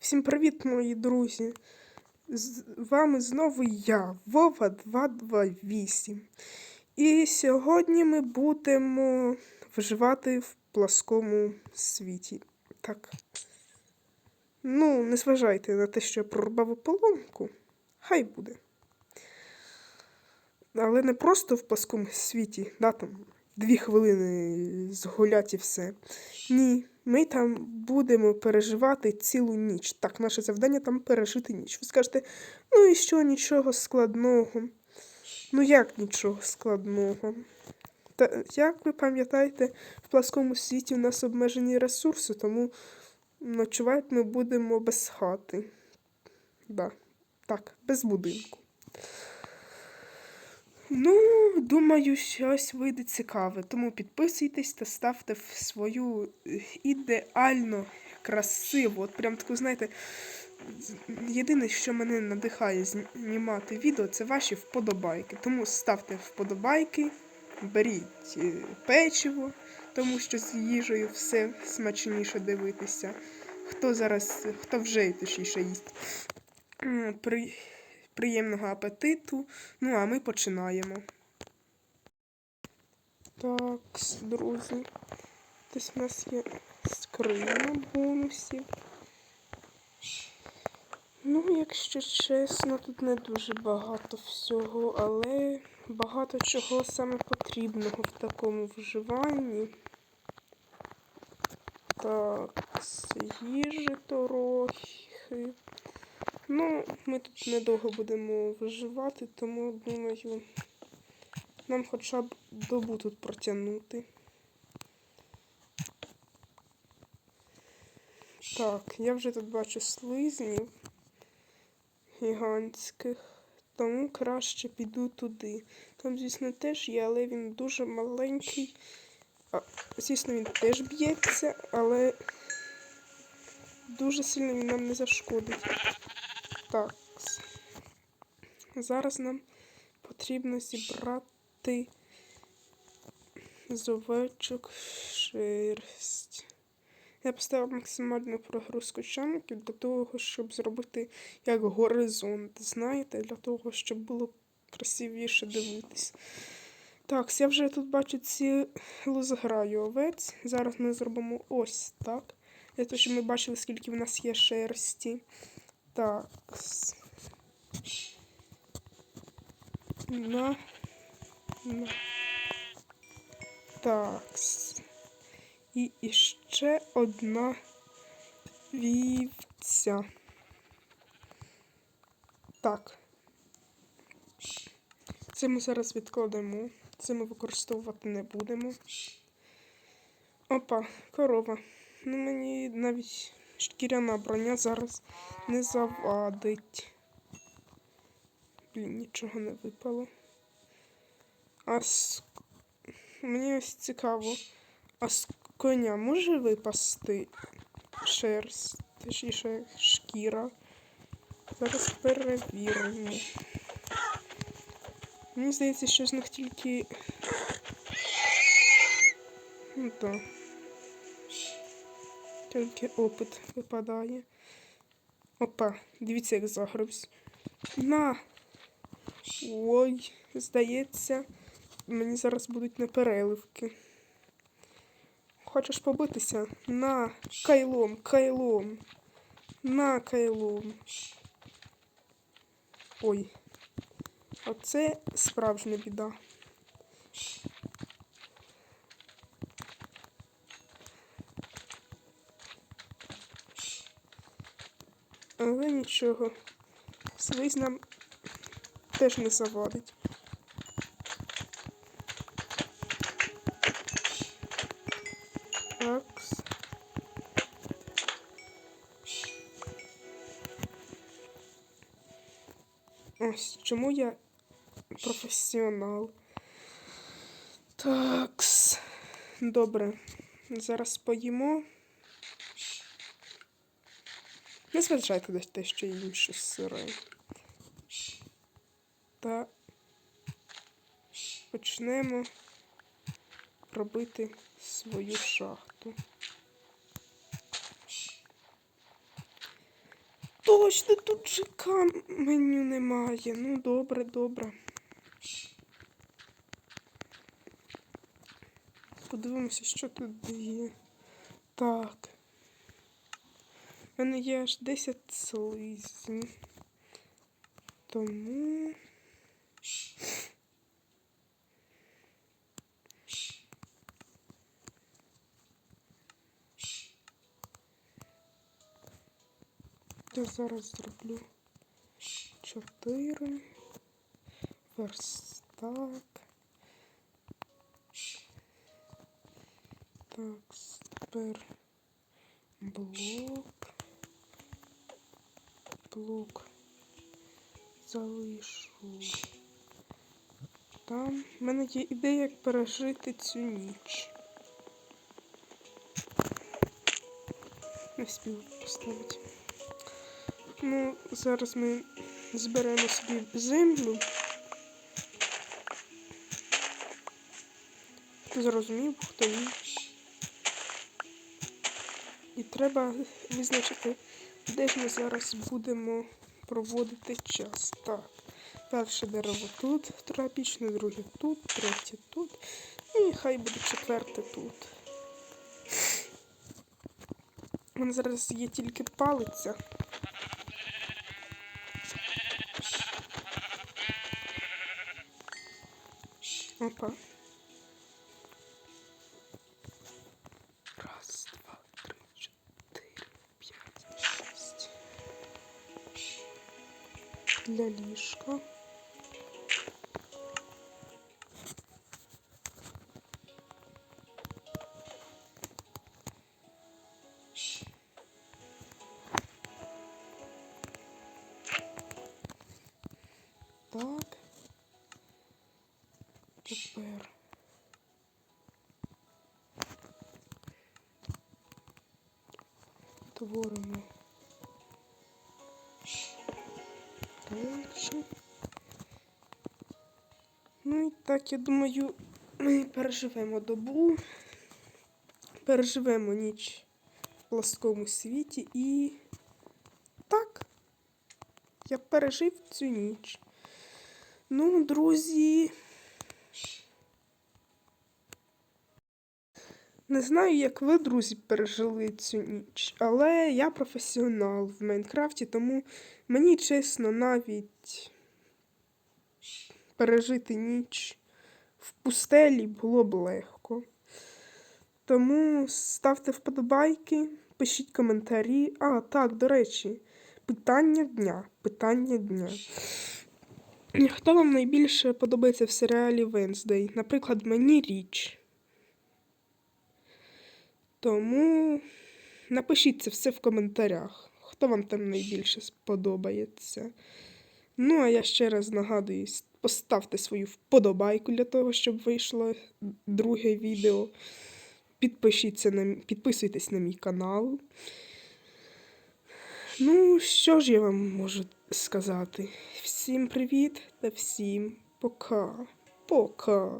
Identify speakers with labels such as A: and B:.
A: Всім привіт, мої друзі! З вами знову я, Вова 228. І сьогодні ми будемо виживати в пласкому світі. Так. Ну, не зважайте на те, що я прорубав ополонку. Хай буде. Але не просто в пласкому світі, да, там дві хвилини згулять і все. Ні, ми там будемо переживати цілу ніч. Так, наше завдання там пережити ніч. Ви скажете, ну і що, нічого складного. Ну як нічого складного? Та як ви пам'ятаєте, в пласкому світі у нас обмежені ресурси, тому ночувати ми будемо без хати. Да. Так, без будинку. Ну, думаю, щось вийде цікаве. Тому підписуйтесь та ставте в свою е, ідеально красиву. От прям таку, знаєте, єдине, що мене надихає знімати відео, це ваші вподобайки. Тому ставте вподобайки, беріть е, печиво, тому що з їжею все смачніше дивитися. Хто зараз, хто вже точніше їсть. При... Приємного апетиту. Ну, а ми починаємо. Так, друзі. Десь у нас є скриня бонусів. Ну, якщо чесно, тут не дуже багато всього, але багато чого саме потрібного в такому вживанні. Так, їжі трохи. Ну, ми тут недовго будемо виживати, тому думаю, нам хоча б добу тут протягнути. Так, я вже тут бачу слизнів гігантських, тому краще піду туди. Там, звісно, теж є, але він дуже маленький. А, звісно, він теж б'ється, але дуже сильно він нам не зашкодить. Так. Зараз нам потрібно зібрати з овечок шерсть. Я поставив максимальну прогрузку чанків для того, щоб зробити як горизонт, знаєте, для того, щоб було красивіше дивитись. Так, я вже тут бачу цілу зграю овець. Зараз ми зробимо ось так. Для того, щоб ми бачили, скільки в нас є шерсті. Так. На. На. Так. І іще одна вівця. Так. Це ми зараз відкладемо. Це ми використовувати не будемо. Опа, корова. Ну мені навіть шкіряна броня зараз не завадить. Блін, нічого не випало. А з... мені ось цікаво, а з коня може випасти шерсть, точніше шкіра. Зараз перевіримо. Мені здається, що з них тільки. Ну так. Тільки опит випадає. Опа, дивіться, як загребсь. На! Ой, здається, мені зараз будуть непереливки. Хочеш побитися? На, кайлом, кайлом. На кайлом. Ой. Оце справжня біда. Але нічого. Слизь нам теж не завадить. Такс. Ось чому я професіонал. Такс. Добре. Зараз поїмо. Не зважайте на те, що їм щось сире. Та почнемо робити свою шахту. точно тут ЖК меню немає. Ну, добре, добре. Подивимося, що тут є. Так. У мене є аж 10 слизнів. Тому. Я зараз зроблю 4 верстак. Так, тепер блок. Блок залишу. Там в мене є ідея, як пережити цю ніч. Не встиг поставити. Ну, зараз ми зберемо собі землю. Зрозумів, хто він. І треба визначити, де ж ми зараз будемо проводити час. Так, перше дерево тут, тропічне, друге тут, третє тут. І хай буде четверте тут. У мене зараз є тільки палиця. Опа. Для ліжка. Так. Тепер. Творимо. Дальше. Ну і так, я думаю, ми переживемо добу, переживемо ніч в пласкому світі і так, я пережив цю ніч. Ну, друзі. Не знаю, як ви, друзі, пережили цю ніч, але я професіонал в Майнкрафті, тому мені чесно навіть пережити ніч в пустелі було б легко. Тому ставте вподобайки, пишіть коментарі. А, так, до речі, питання дня. Питання дня. Хто вам найбільше подобається в серіалі Венздей? Наприклад, мені річ. Тому напишіть це все в коментарях, хто вам там найбільше сподобається. Ну, а я ще раз нагадую, поставте свою вподобайку для того, щоб вийшло друге відео. Підпишіться на, підписуйтесь на мій канал. Ну, що ж я вам можу сказати? Всім привіт та всім пока. Пока.